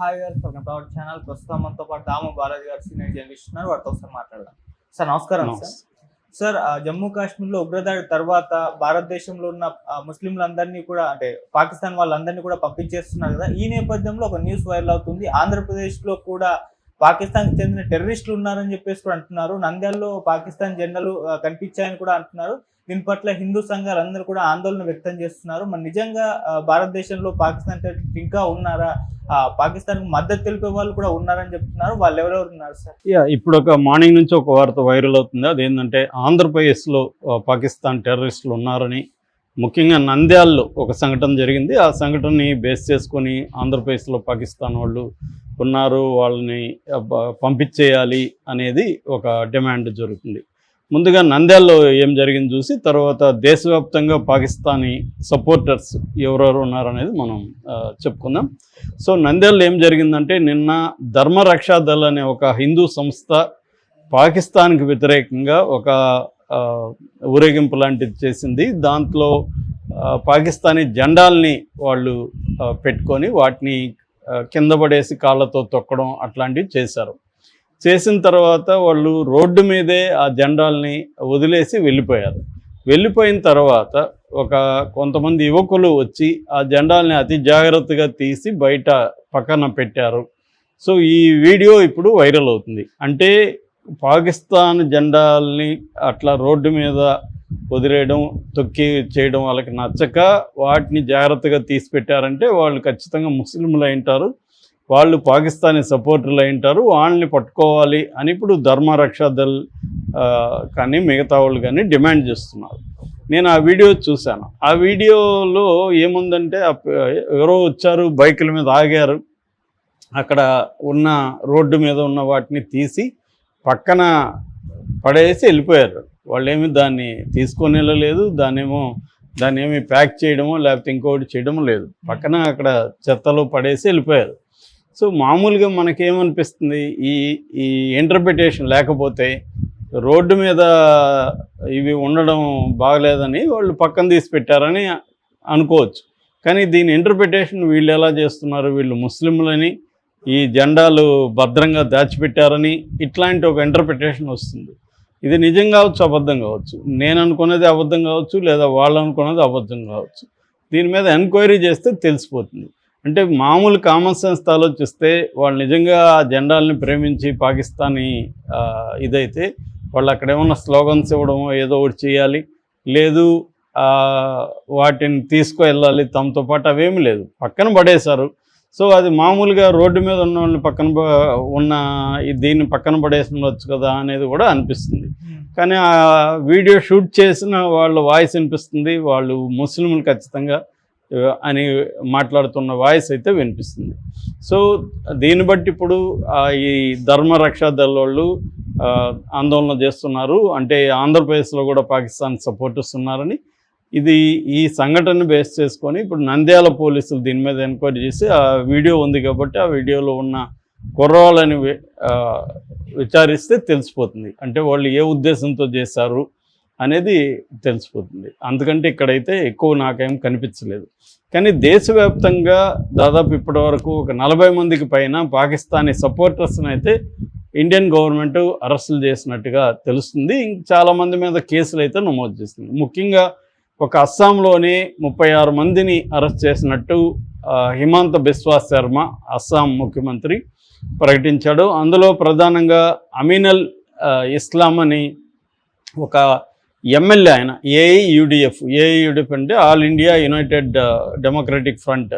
Hi గారు welcome to our channel ప్రస్తుతం మనతో పాటు దాము బాలాజీ గారు సీనియర్ జర్నలిస్ట్ ఉన్నారు. వారితో ఒకసారి మాట్లాడదాం. సార్ నమస్కారం సార్. సార్ జమ్మూ కాశ్మీర్లో ఉగ్రదాడి తర్వాత భారతదేశంలో ఉన్న ముస్లింలందరినీ కూడా అంటే పాకిస్తాన్ వాళ్ళందరినీ కూడా పంపించేస్తున్నారు కదా. ఈ నేపథ్యంలో ఒక న్యూస్ వైరల్ అవుతుంది. ఆంధ్రప్రదేశ్లో కూడా పాకిస్తాన్కి చెందిన టెర్రరిస్టులు ఉన్నారని చెప్పేసి కూడా అంటున్నారు. నంద్యాలలో పాకిస్తాన్ జెండాలు కనిపించాయని కూడా అంటున్నారు. దీని పట్ల హిందూ సంఘాలు అందరూ కూడా ఆందోళన వ్యక్తం చేస్తున్నారు. మరి నిజంగా భారతదేశంలో పాకిస్తాన్ టెర్రరిస్టులు ఇంకా ఉన్నారా? పాకిస్తాన్కి పాకిస్తాన్ మద్దతు తెలిపే వాళ్ళు కూడా ఉన్నారని చెప్తున్నారు. వాళ్ళు ఎవరెవరు ఉన్నారు సార్? యా ఇప్పుడు ఒక మార్నింగ్ నుంచి ఒక వార్త వైరల్ అవుతుంది. అదేంటంటే ఆంధ్రప్రదేశ్లో పాకిస్తాన్ టెర్రరిస్టులు ఉన్నారని ముఖ్యంగా నంద్యాల్లో ఒక సంఘటన జరిగింది. ఆ సంఘటనని బేస్ చేసుకొని ఆంధ్రప్రదేశ్లో పాకిస్తాన్ వాళ్ళు ఉన్నారు వాళ్ళని పంపించేయాలి అనేది ఒక డిమాండ్ జరుగుతుంది. ముందుగా నంద్యాల్లో ఏం జరిగింది చూసి తర్వాత దేశవ్యాప్తంగా పాకిస్తానీ సపోర్టర్స్ ఎవరెవరు ఉన్నారనేది మనం చెప్పుకుందాం. సో నంద్యాలలో ఏం జరిగిందంటే నిన్న ధర్మరక్షా దళ్ అనే ఒక హిందూ సంస్థ పాకిస్తాన్కి వ్యతిరేకంగా ఒక ఊరేగింపు లాంటిది చేసింది. దాంట్లో పాకిస్తానీ జెండాల్ని వాళ్ళు పెట్టుకొని వాటిని కింద పడేసి కాళ్ళతో తొక్కడం అట్లాంటివి చేశారు. చేసిన తర్వాత వాళ్ళు రోడ్డు మీదే ఆ జెండాల్ని వదిలేసి వెళ్ళిపోయారు. వెళ్ళిపోయిన తర్వాత ఒక కొంతమంది యువకులు వచ్చి ఆ జెండాల్ని అతి జాగ్రత్తగా తీసి బయట పక్కన పెట్టారు. సో ఈ వీడియో ఇప్పుడు వైరల్ అవుతుంది. అంటే పాకిస్తాన్ జెండాల్ని అట్లా రోడ్డు మీద వదిలేయడం తొక్కి చేయడం వాళ్ళకి నచ్చక వాటిని జాగ్రత్తగా తీసి పెట్టారంటే వాళ్ళు ఖచ్చితంగా ముస్లింలు అయింటారు. వాళ్ళు పాకిస్తానీ సపోర్టర్లు అయింటారు. వాళ్ళని పట్టుకోవాలి అని ఇప్పుడు ధర్మరక్షా దళ్ కానీ మిగతా వాళ్ళు కానీ డిమాండ్ చేస్తున్నారు. నేను ఆ వీడియో చూశాను. ఆ వీడియోలో ఏముందంటే ఎవరో వచ్చారు బైకుల మీద ఆగారు. అక్కడ ఉన్న రోడ్డు మీద ఉన్న వాటిని తీసి పక్కన పడేసి వెళ్ళిపోయారు. వాళ్ళు ఏమి దాన్ని తీసుకొని వెళ్ళలేదు దాన్నేమో దాన్ని ఏమి ప్యాక్ చేయడమో లేకపోతే ఇంకోటి చేయడమో లేదు. పక్కన అక్కడ చెత్తలో పడేసి వెళ్ళిపోయారు. సో మామూలుగా మనకేమనిపిస్తుంది ఈ ఈ ఇంటర్ప్రిటేషన్ లేకపోతే రోడ్డు మీద ఇవి ఉండడం బాగలేదని వాళ్ళు పక్కన తీసి పెట్టారని అనుకోవచ్చు. కానీ దీని ఇంటర్ప్రిటేషన్ వీళ్ళు ఎలా చేస్తున్నారు వీళ్ళు ముస్లింలని ఈ జెండాలు భద్రంగా దాచిపెట్టారని ఇట్లాంటి ఒక ఇంటర్ప్రిటేషన్ వస్తుంది. ఇది నిజం కావచ్చు అబద్ధం కావచ్చు. నేను అనుకున్నది అబద్ధం కావచ్చు లేదా వాళ్ళు అనుకున్నది అబద్ధం కావచ్చు. దీని మీద ఎంక్వైరీ చేస్తే తెలిసిపోతుంది. అంటే మామూలు కామన్ సెన్స్ ఆలోచిస్తే వాళ్ళు నిజంగా ఆ జెండాలని ప్రేమించి పాకిస్తానీ ఇదైతే వాళ్ళు అక్కడ ఏమన్నా స్లోగన్స్ ఇవ్వడమో ఏదో ఒకటి చేయాలి. లేదు వాటిని తీసుకువెళ్ళాలి. తమతో పాటు అవేమీ లేదు. పక్కన పడేశారు. సో అది మామూలుగా రోడ్డు మీద ఉన్న వాళ్ళని పక్కన ఉన్న దీన్ని పక్కన పడేసి ఉండొచ్చు కదా అనేది కూడా అనిపిస్తుంది. కానీ ఆ వీడియో షూట్ చేసిన వాళ్ళ వాయిస్ వినిపిస్తుంది వాళ్ళు ముస్లింలు ఖచ్చితంగా అని మాట్లాడుతున్న వాయిస్ అయితే వినిపిస్తుంది. సో దీన్ని బట్టి ఇప్పుడు ఈ ధర్మరక్షా దళ వాళ్ళు ఆందోళన చేస్తున్నారు. అంటే ఆంధ్రప్రదేశ్లో కూడా పాకిస్తాన్ సపోర్టర్స్ ఉన్నారని ఇది ఈ సంఘటన బేస్ చేసుకొని ఇప్పుడు నంద్యాల పోలీసులు దీని మీద ఎంక్వైరీ చేసి ఆ వీడియో ఉంది కాబట్టి ఆ వీడియోలో ఉన్న కుర్రాళ్ళని విచారిస్తే తెలిసిపోతుంది. అంటే వాళ్ళు ఏ ఉద్దేశంతో చేశారు అనేది తెలిసిపోతుంది. అందుకంటే ఇక్కడైతే ఎక్కువ నాకేం కనిపించలేదు. కానీ దేశవ్యాప్తంగా దాదాపు ఇప్పటివరకు ఒక నలభై మందికి పైన పాకిస్తానీ సపోర్టర్స్ని అయితే ఇండియన్ గవర్నమెంట్ అరెస్టులు చేసినట్టుగా తెలుస్తుంది. ఇంక చాలామంది మీద కేసులు అయితే నమోదు చేస్తుంది. ముఖ్యంగా ఒక అస్సాంలోనే ముప్పై ఆరు మందిని అరెస్ట్ చేసినట్టు హిమాంత బిశ్వా శర్మ అస్సాం ముఖ్యమంత్రి ప్రకటించాడు. అందులో ప్రధానంగా అమీనల్ ఇస్లాం అని ఒక ఎమ్మెల్యే ఆయన ఏఐయుడిఎఫ్ ఏఐయుడిఎఫ్ అంటే all India united democratic front.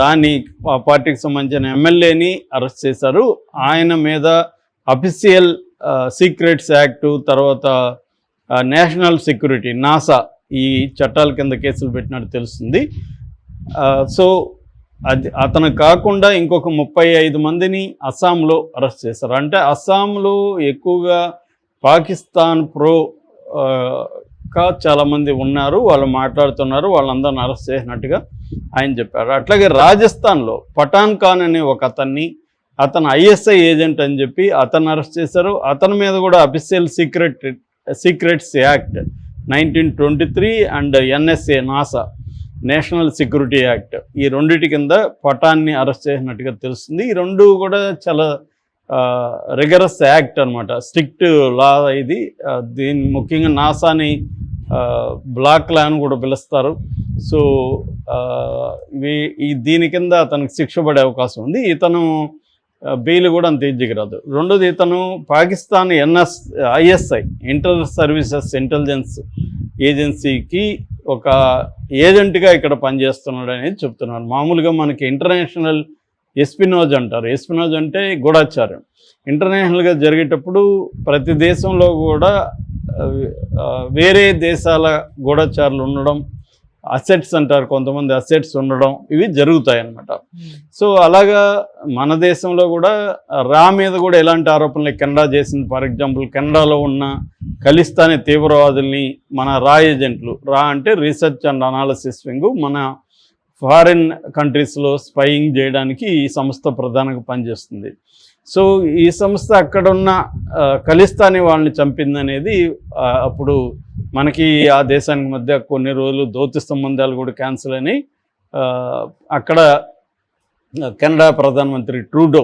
దాని ఆ పార్టీకి సంబంధించిన ఎమ్మెల్యేని అరెస్ట్ చేశారు. ఆయన మీద అఫీషియల్ సీక్రెట్స్ యాక్టు తర్వాత నేషనల్ సెక్యూరిటీ నాసా ఈ చట్టాల కింద కేసులు పెట్టినట్టు తెలుస్తుంది. సో అది అతను కాకుండా ఇంకొక ముప్పై ఐదు మందిని అస్సాంలో అరెస్ట్ చేశారు. అంటే అస్సాంలో ఎక్కువగా పాకిస్తాన్ ప్రో కా చాలామంది ఉన్నారు. వాళ్ళు మాట్లాడుతున్నారు. వాళ్ళందరిని అరెస్ట్ చేసినట్టుగా ఆయన చెప్పారు. అట్లాగే రాజస్థాన్లో పఠాన్ ఖాన్ అనే ఒక అతన్ని అతను ఐఎస్ఐ ఏజెంట్ అని చెప్పి అతను అరెస్ట్ చేశారు. అతని మీద కూడా official secret secrets act nineteen twenty three and NSA NASA national security act. ఈ రెండిటి కింద పటాన్ని అరెస్ట్ చేసినట్టుగా తెలుస్తుంది. ఈ రెండు కూడా చాలా రిగరస్ యాక్ట్ అనమాట స్ట్రిక్ట్ లా ఇది. దీన్ని ముఖ్యంగా నాసాని బ్లాక్ లా అని కూడా పిలుస్తారు. సో ఈ దీని కింద అతనికి శిక్ష పడే అవకాశం ఉంది. ఇతను బెయిల్ కూడా అంత ఈజీగా రాదు. రెండోది ఇతను Pakistan NS ISI inter services intelligence ఏజెన్సీకి ఒక ఏజెంట్గా ఇక్కడ పనిచేస్తున్నాడు అనేది చెప్తున్నారు. మామూలుగా మనకి ఇంటర్నేషనల్ ఎస్పినోజ్ అంటారు. ఎస్పినోజ్ అంటే గూఢాచారం. ఇంటర్నేషనల్గా జరిగేటప్పుడు ప్రతి దేశంలో కూడా వేరే దేశాల గూఢచారులు ఉండడం అసెట్స్ అంటారు కొంతమంది అసెట్స్ ఉండడం ఇవి జరుగుతాయి అన్నమాట సో అలాగా మన దేశంలో కూడా రా మీద కూడా ఎలాంటి ఆరోపణలు కెనడా చేసింది? ఫర్ ఎగ్జాంపుల్ కెనడాలో ఉన్న ఖలిస్తానీ తీవ్రవాదుల్ని మన రా ఏజెంట్లు రా అంటే రీసెర్చ్ అండ్ అనాలిసిస్ వింగ్ మన ఫారిన్ కంట్రీస్లో స్పైయింగ్ చేయడానికి ఈ సంస్థ ప్రధానంగా పనిచేస్తుంది. సో ఈ సంస్థ అక్కడ ఉన్న ఆ, ఖలిస్తానీ వాళ్ళని చంపిందనేది అప్పుడు మనకి ఆ దేశానికి మధ్య కొన్ని రోజులు దౌత్య సంబంధాలు కూడా క్యాన్సిల్ అయినాయి. అక్కడ కెనడా ప్రధానమంత్రి ట్రూడో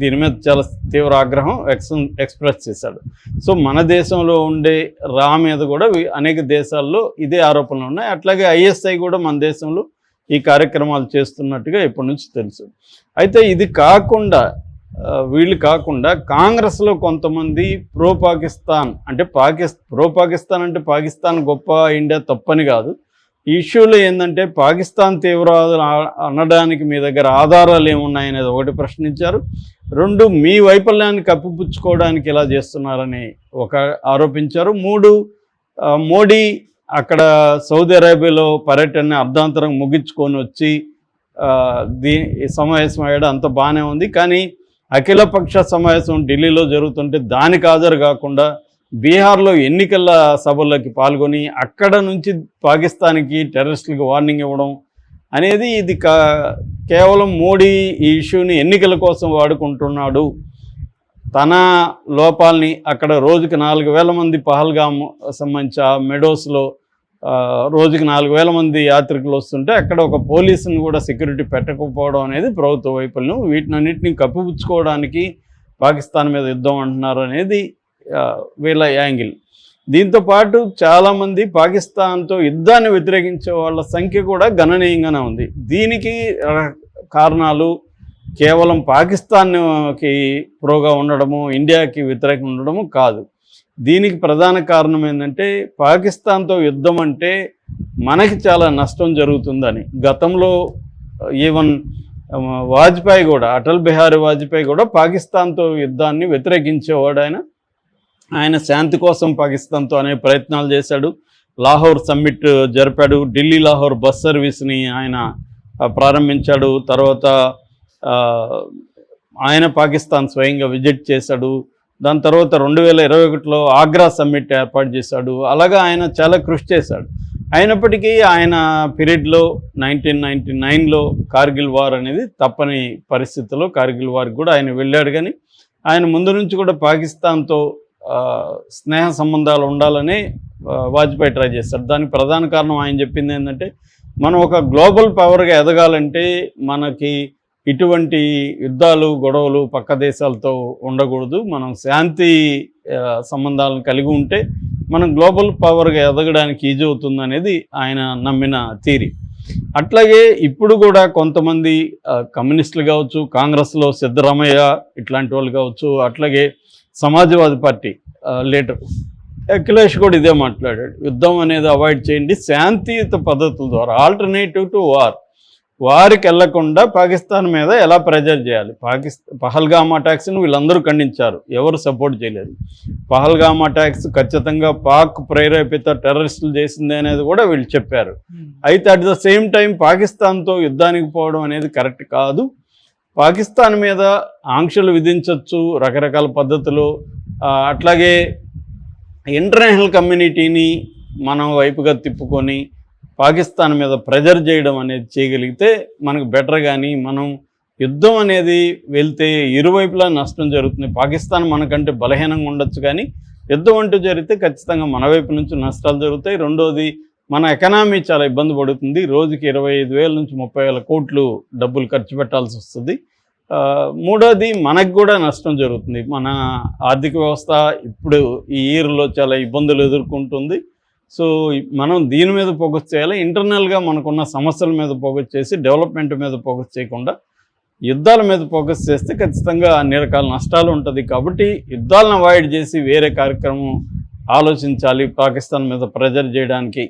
దీని మీద చాలా తీవ్ర ఆగ్రహం ఎక్స్ ఎక్స్ప్రెస్ చేశాడు. సో మన దేశంలో ఉండే రా మీద కూడా అనేక దేశాల్లో ఇదే ఆరోపణలు ఉన్నాయి. అట్లాగే ఐఎస్ఐ కూడా మన దేశంలో ఈ కార్యక్రమాలు చేస్తున్నట్టుగా ఇప్పటి నుంచి తెలుసు. అయితే ఇది కాకుండా వీళ్ళు కాకుండా కాంగ్రెస్లో కొంతమంది ప్రో పాకిస్తాన్ అంటే పాకిస్ ప్రో పాకిస్తాన్ అంటే పాకిస్తాన్ గొప్ప ఇండియా తప్పని కాదు. ఇష్యూలో ఏంటంటే పాకిస్తాన్ తీవ్రవాదులు అనడానికి మీ దగ్గర ఆధారాలు ఏమున్నాయనేది ఒకటి ప్రశ్నించారు. రెండు మీ వైఫల్యాన్ని కప్పిపుచ్చుకోవడానికి ఇలా చేస్తున్నారని ఒక ఆరోపించారు. మూడు మోడీ అక్కడ సౌదీ అరేబియాలో పర్యటన అర్ధాంతరం ముగించుకొని వచ్చి దీ సమావేశం అయ్యాడు. అంత బాగానే ఉంది. కానీ అఖిలపక్ష సమావేశం ఢిల్లీలో జరుగుతుంటే దానికి హాజరు కాకుండా బీహార్లో ఎన్నికల సభల్లోకి పాల్గొని అక్కడ నుంచి పాకిస్తాన్కి టెర్రరిస్టులకు వార్నింగ్ ఇవ్వడం అనేది ఇది కా కేవలం మోడీ ఈ ఇష్యూని ఎన్నికల కోసం వాడుకుంటున్నాడు. తన లోపాలని అక్కడ రోజుకి నాలుగు వేల మంది పహల్గామ్ సంబంధించి ఆ మెడోస్లో రోజుకి నాలుగు వేల మంది యాత్రికులు వస్తుంటే అక్కడ ఒక పోలీసును కూడా సెక్యూరిటీ పెట్టకపోవడం అనేది ప్రభుత్వ వైఫల్యం. వీటినన్నింటినీ కప్పిపుచ్చుకోవడానికి పాకిస్తాన్ మీద యుద్ధం అంటున్నారు అనేది వీళ్ళ యాంగిల్. దీంతో పాటు చాలామంది పాకిస్తాన్తో యుద్ధాన్ని వ్యతిరేకించే వాళ్ళ సంఖ్య కూడా గణనీయంగానే ఉంది. దీనికి కారణాలు కేవలం పాకిస్తాన్కి ప్రోగా ఉండడము ఇండియాకి వ్యతిరేకంగా ఉండడము కాదు. దీనికి ప్రధాన కారణం ఏంటంటే పాకిస్తాన్తో యుద్ధం అంటే మనకి చాలా నష్టం జరుగుతుందని. గతంలో uh, ఈవెన్ um, వాజ్పేయి కూడా అటల్ బిహారీ వాజ్పేయి కూడా పాకిస్తాన్తో యుద్ధాన్ని వ్యతిరేకించేవాడు ఆయన. ఆయన శాంతి కోసం పాకిస్తాన్తో అనే ప్రయత్నాలు చేశాడు. లాహోర్ సమ్మిట్ జరిపాడు. ఢిల్లీ లాహోర్ బస్ సర్వీస్ని ఆయన uh, ప్రారంభించాడు. తర్వాత uh, ఆయన పాకిస్తాన్ స్వయంగా విజిట్ చేశాడు. దాని తర్వాత రెండు వేల ఇరవై ఒకటిలో ఆగ్రా సమ్మిట్ ఏర్పాటు చేశాడు. అలాగా ఆయన చాలా కృషి చేశాడు. అయినప్పటికీ ఆయన పీరియడ్లో నైన్టీన్ నైన్టీ నైన్లో కార్గిల్ వార్ అనేది తప్పని పరిస్థితిలో కార్గిల్ వార్ కూడా ఆయన వెళ్ళాడు. కానీ ఆయన ముందు నుంచి కూడా పాకిస్తాన్తో స్నేహ సంబంధాలు ఉండాలని వాజ్పేయి ట్రై చేశారు దానికి ప్రధాన కారణం ఆయన చెప్పింది ఏంటంటే మనం ఒక గ్లోబల్ పవర్గా ఎదగాలంటే మనకి ఇటువంటి యుద్ధాలు గొడవలు పక్క దేశాలతో ఉండకూడదు. మనం శాంతి సంబంధాలను కలిగి ఉంటే మనం గ్లోబల్ పవర్గా ఎదగడానికి ఈజీ అవుతుంది అనేది ఆయన నమ్మిన థీరీ అట్లాగే ఇప్పుడు కూడా కొంతమంది కమ్యూనిస్టులు కావచ్చు కాంగ్రెస్లో సిద్ధరామయ్య ఇట్లాంటి వాళ్ళు కావచ్చు అట్లాగే సమాజ్వాదీ పార్టీ లీడర్ అఖిలేష్ కూడా ఇదే మాట్లాడాడు. యుద్ధం అనేది అవాయిడ్ చేయండి. శాంతియుత పద్ధతుల ద్వారా ఆల్టర్నేటివ్ టు వార్ వారికి వెళ్ళకుండా పాకిస్తాన్ మీద ఎలా ప్రెజర్ చేయాలి? పాకిస్తాన్ పహల్గామ్ అటాక్స్ని వీళ్ళందరూ ఖండించారు. ఎవరు సపోర్ట్ చేయలేదు. పహల్గామ్ అటాక్స్ ఖచ్చితంగా పాక్ ప్రేరేపిత టెర్రరిస్టులు చేసింది అనేది కూడా వీళ్ళు చెప్పారు. అయితే అట్ ద సేమ్ టైం పాకిస్తాన్తో యుద్ధానికి పోవడం అనేది కరెక్ట్ కాదు. పాకిస్తాన్ మీద ఆంక్షలు విధించవచ్చు రకరకాల పద్ధతులు. అట్లాగే ఇంటర్నేషనల్ కమ్యూనిటీని మనం వైపుగా తిప్పుకొని పాకిస్తాన్ మీద ప్రెజర్ చేయడం అనేది చేయగలిగితే మనకు బెటర్ కానీ మనం యుద్ధం అనేది వెళ్తే ఇరువైపులా నష్టం జరుగుతుంది. పాకిస్తాన్ మనకంటే బలహీనంగా ఉండొచ్చు కానీ యుద్ధం అంటూ జరిగితే ఖచ్చితంగా మన వైపు నుంచి నష్టాలు జరుగుతాయి. రెండోది మన ఎకనామీ చాలా ఇబ్బంది పడుతుంది. రోజుకి ఇరవై ఐదు వేల నుంచి ముప్పై వేల కోట్లు డబ్బులు ఖర్చు పెట్టాల్సి వస్తుంది. మూడోది మనకు కూడా నష్టం జరుగుతుంది. మన ఆర్థిక వ్యవస్థ ఇప్పుడు ఈ ఇయర్లో చాలా ఇబ్బందులు ఎదుర్కొంటుంది. సో మనం దీని మీద ఫోకస్ చేయాలి. ఇంటర్నల్గా మనకున్న సమస్యల మీద ఫోకస్ చేసి డెవలప్మెంట్ మీద ఫోకస్ చేయకుండా యుద్ధాల మీద ఫోకస్ చేస్తే ఖచ్చితంగా అన్ని రకాల నష్టాలు ఉంటుంది. కాబట్టి యుద్ధాలను అవాయిడ్ చేసి వేరే కార్యక్రమం ఆలోచించాలి పాకిస్తాన్ మీద ప్రెజర్ చేయడానికి.